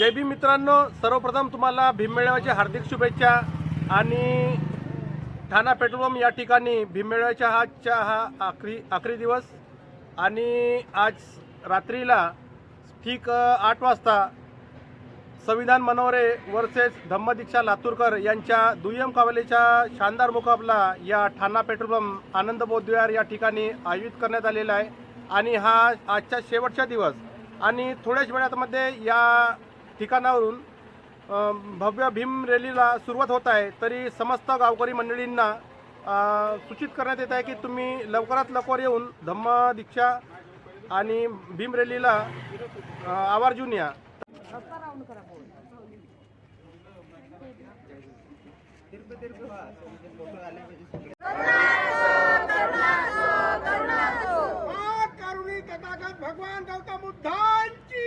जय भीम मित्रांनो सर्वप्रथम तुम्हाला भीममेळाव्याच्या हार्दिक शुभेच्छा आणि ठाणा पेट्रोल पंप या ठिकाणी भीममेळाव्याच्या आजच्या हा आखरी आखरी दिवस. आणि आज रात्रीला ठीक आठ वाजता संविधान मनोरे वर्सेस धम्मदीक्षा लातूरकर यांच्या दुय्यम कावलेच्या शानदार मुकाबला या ठाणा पेट्रोल पंप आनंद बौद्धविहार या ठिकाणी आयोजित करण्यात आलेला आहे. आणि हा आजचा शेवटचा दिवस. आणि थोड्याच वेळातमध्ये या ठिकाणावरून भव्य भीम रॅलीला सुरुवात होत आहे. तरी समस्त गावकरी मंडळींना सूचित करण्यात येत आहे की तुम्ही लवकरात लवकर येऊन धम्मदीक्षा आणि भीम रॅलीला आवर्जून या. भगवान गौतम बुद्धांची!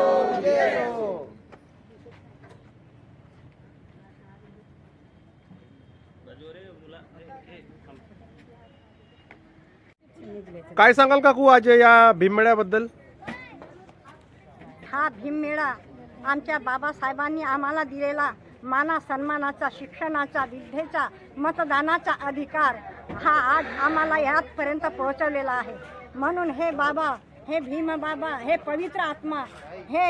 काय सांगाल काकू आज या भीममेळ्याबद्दल? हा भीममेळा आमच्या बाबासाहेबांनी आम्हाला दिलेला माना सन्मानाचा शिक्षणाचा विद्येचा मतदानाचा अधिकार हा आज आम्हाला यातपर्यंत पोहोचवलेला आहे. म्हणून हे बाबा हे भीम बाबा हे पवित्र आत्मा हे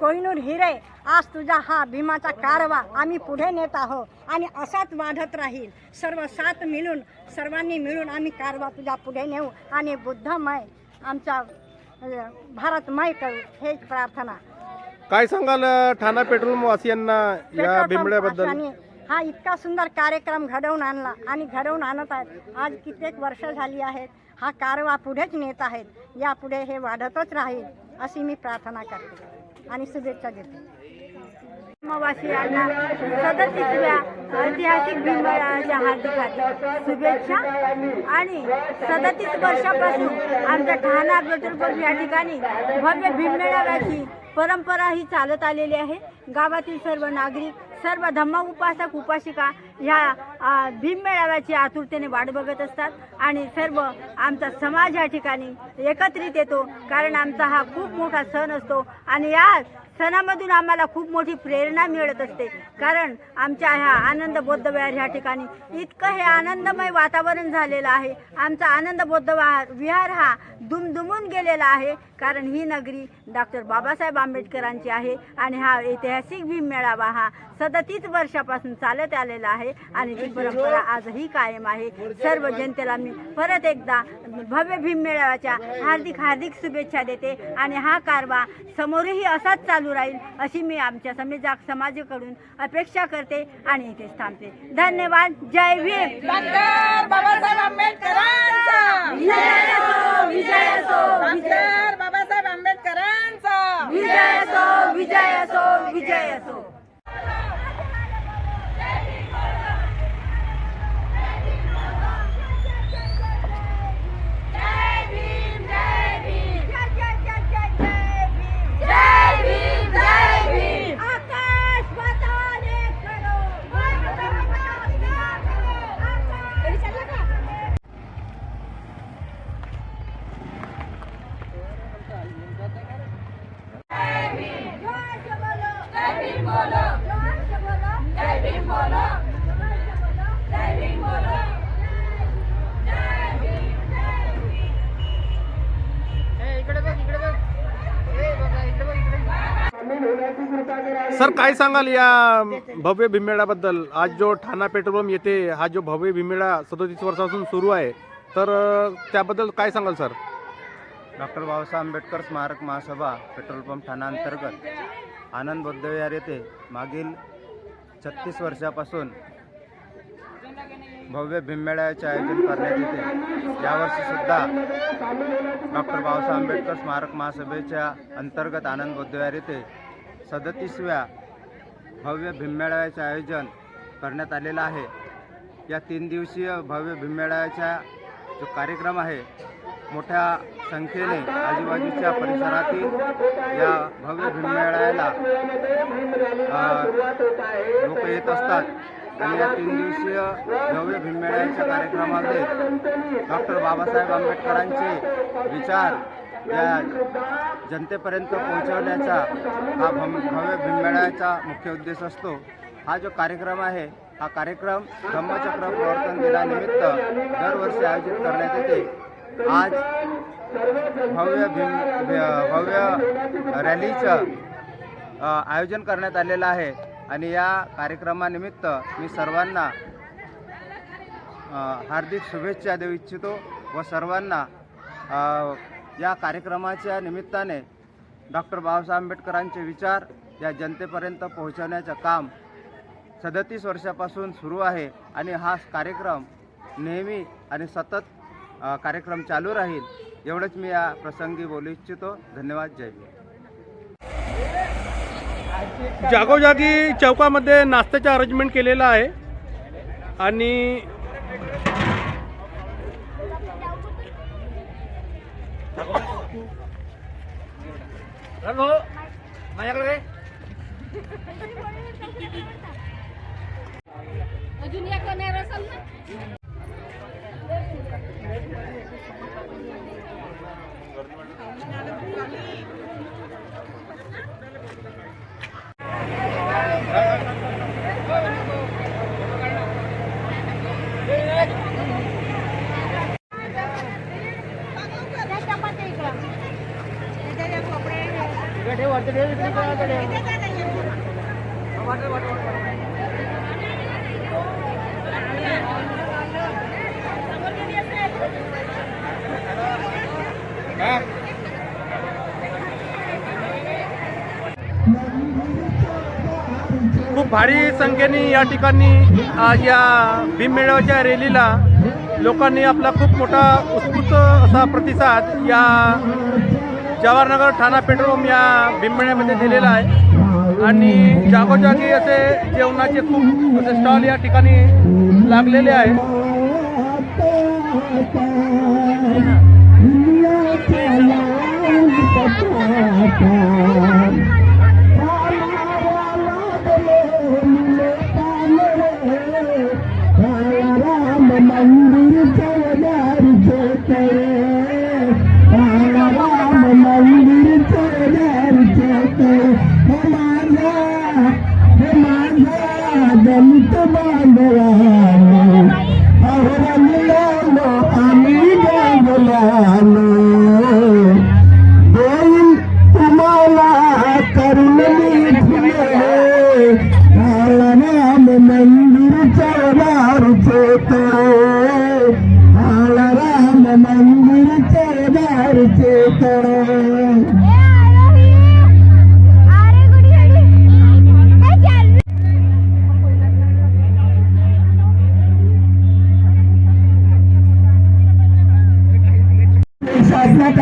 कोहिनूर हिरे आज तुझा हा भीमाचा कारवा आम्ही पुढे नेत आहोत आणि असाच वाढत राहील. सर्व साथ मिळून सर्वांनी मिळून आम्ही कारवा तुझ्या पुढे नेऊ आणि बुद्धमय आमचा भारतमय करू. हेच प्रार्थना. काय सांगाल ठाणा पेट्रोल वासियांना या वासियांनी हा इतका सुंदर कार्यक्रम घडवून आणला आणि घडवून आणत आहेत. आज कित्येक वर्ष झाली आहेत. हा कारवा पुढेच नेत आहेत. यापुढे हे वाढतच राहील अशी मी प्रार्थना करते. आणि शुभेच्छा देते. धर्मवासियांना सदतीसव्या ऐतिहासिक भीममेळ्याच्या हार्दिक हार्दिक शुभेच्छा. आणि सदतीस वर्षापासून आमच्या ठाणा पेट्रोल या ठिकाणी भव्य भीममेळाव्याची परंपरा ही चालत आलेली आहे. गावातील सर्व नागरिक सर्व धम्म उपासक उपासिका ह्या भीम भीममेळाव्याची आतुरतेने वाट बघत असतात आणि सर्व आमचा समाज या ठिकाणी एकत्रित येतो कारण आमचा हा खूप मोठा सण असतो. आणि या सणामधून आम्हाला खूप मोठी प्रेरणा मिळत असते. कारण आमच्या ह्या आनंद बौद्ध विहार ह्या ठिकाणी इतकं हे आनंदमय वातावरण झालेलं आहे. आमचा आनंद बौद्ध विहार विहार हा दुमदुमून गेलेला आहे. कारण ही नगरी डॉक्टर बाबासाहेब आंबेडकरांची आहे आणि हा ऐतिहासिक भीम मेळावा हा सदतीस वर्षापासून चालत आलेला आहे आणि ती परंपरा आजही कायम आहे. सर्व जनतेला मी परत एकदा भव्य भीम मेळाव्याच्या हार्दिक हार्दिक शुभेच्छा देते आणि हा कारवा समोरही असाच चालू राहील अशी मी आमच्या समेजा समाजाकडून अपेक्षा करते आणि इथेच थांबते. धन्यवाद. जय भीम. बाबासाहेब आंबेडकरांचा. विजय असो विजय असो बाबासाहेब आंबेडकरांचा. विजय असो विजय असो विजय असो. सर काय सांगाल या भव्य भीममेळ्याबद्दल? आज जो ठाणा पेट्रोल पंप येथे हा जो भव्य भीममेळा सदोतीस वर्षापासून सुरू आहे तर त्याबद्दल काय सांगाल सर? डॉक्टर बाबासाहेब आंबेडकर स्मारक महासभा पेट्रोल पंप ठाणा अंतर्गत. आनंद बौद्धविहार येथे मागील छत्तीस वर्षापासून भव्य भीममेळ्याचे आयोजन करण्यात येते. यावर्षीसुद्धा डॉक्टर बाबासाहेब आंबेडकर स्मारक महासभेच्या अंतर्गत आनंद बौद्धविहार येथे सदतीसव्या भव्य भीममेळाव्याचे आयोजन करण्यात आलेलं आहे. या तीन दिवसीय भव्य भीममेळाव्याचा जो कार्यक्रम आहे मोठ्या संख्येने आजूबाजूच्या परिसरातील या भव्य भीममेळ्याला लोक येत असतात. आणि या तीन दिवसीय भव्य भीममेळ्याच्या कार्यक्रमामध्ये डॉक्टर बाबासाहेब आंबेडकरांचे विचार या जनतेपर्यंत पोहोचवण्याचा हा भम भव्य भीममेळ्याचा मुख्य उद्देश असतो. हा जो कार्यक्रम आहे हा कार्यक्रम धम्मचक्र प्रवर्तन दिनानिमित्त दरवर्षी आयोजित करण्यात येते. आज भव्य भीम भव्य रॅलीचं आयोजन करण्यात आलेलं आहे. आणि या कार्यक्रमानिमित्त मी सर्वांना हार्दिक शुभेच्छा देऊ इच्छितो व सर्वांना या कार्यक्रमाच्या निमित्ताने डॉक्टर बाबासाहेब आंबेडकरांचे विचार या जनतेपर्यंत पोहोचवण्याचं काम सदतीस वर्षापासून सुरू आहे. आणि हा कार्यक्रम नेहमी आणि सतत कार्यक्रम चालू राहील एवढंच मी या प्रसंगी बोलू इच्छितो. धन्यवाद जय भीम. जागोजागी चौकामध्ये नाश्त्याचं अरेंजमेंट केलेलं आहे. आणि अजून एक नाही खूप भारी संख्येने या ठिकाणी आज या भीममेळाव्याच्या रॅलीला लोकांनी आपला खूप मोठा उत्स्फूर्त असा प्रतिसाद या जवाहरनगर ठाणा पेट्रोल या भीममेळ्यामध्ये दिलेला आहे. आणि जागोजागी असे जेवणाचे खूप असे स्टॉल या ठिकाणी लागलेले आहे ಮಾತಾ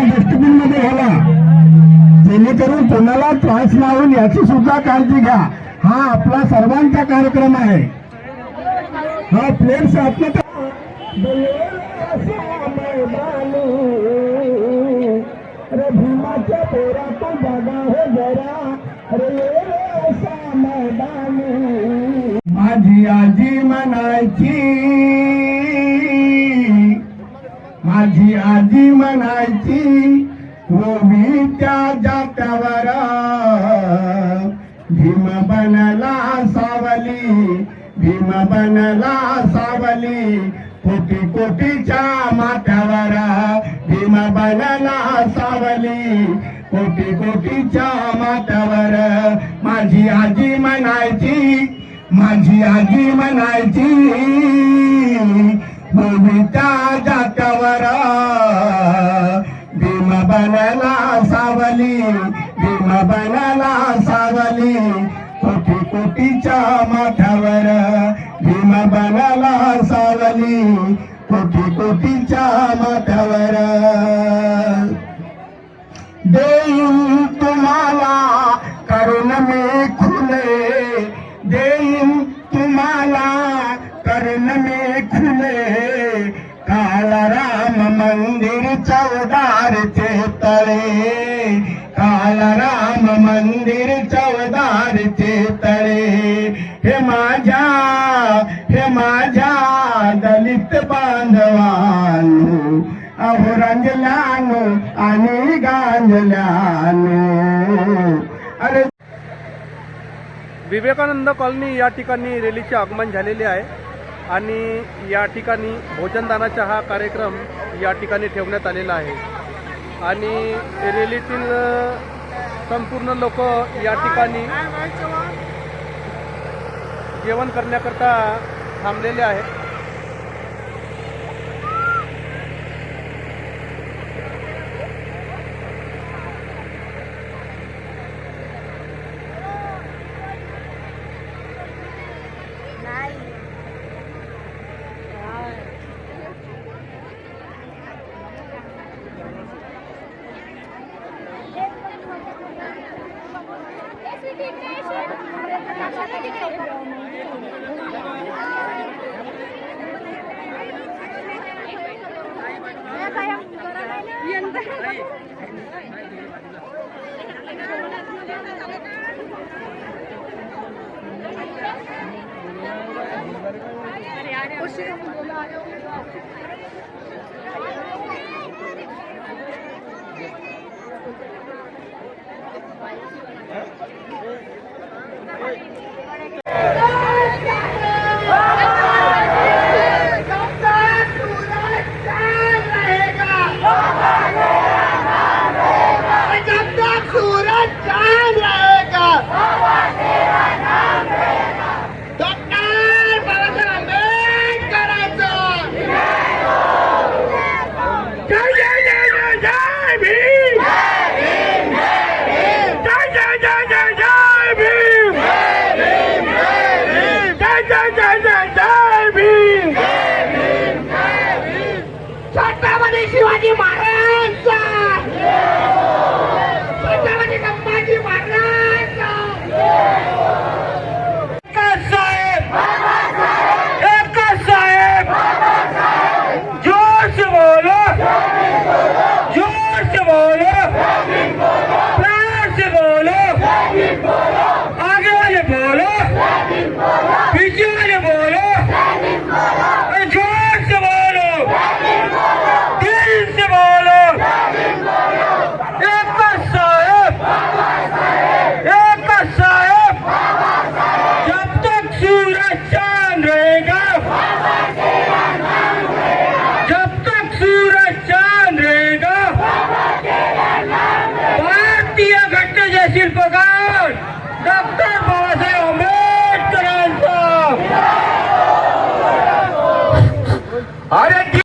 डस्टबिनमध्ये घाला. जेणेकरून कोणाला त्रास ना होईल याची सुद्धा काळजी घ्या. हा आपला सर्वांचा कार्यक्रम आहे. हा प्लेट्स आपल्या अरे भीमाच्या पोरा तो जागा हो जरा अरे ये रे माझी आजी म्हणायची माझी आजी म्हणायची ओवीच्या जात्यावर भीम बनला सावली भीम बनला सावली कोटी कोटीच्या माथ्यावर भीमा बनला सावली कोटी कोटीच्या माथ्यावर माझी आजी म्हणायची माझी आजी म्हणायची भूमीच्या जात्यावर भीम बनला सावली भीम बनला सावली कोटी कोटीच्या माथ्यावर भीम बनला सावली कोटी कोटीच्या माथ्यावर. देईन तुम्हाला करून मी खुले. देईन तुम्हाला करून मी खुले. काळ मंदिर चौदारचे तळे. काळाराम मंदिर चौदारचे तळे. हे माझ्या हे माझ्या बांधवानो अहो रंजल्यानो आणि गांजल्यानो. अरे विवेकानंद कॉलनी या ठिकाणी रॅलीचे आगमन झालेले आहे आणि या ठिकाणी भोजनदानाचा हा कार्यक्रम या ठिकाणी ठेवण्यात आलेला आहे. आणि रॅलीतील संपूर्ण लोक या ठिकाणी जेवण करण्याकरता थांबलेले आहेत. 실험을뭔가 하.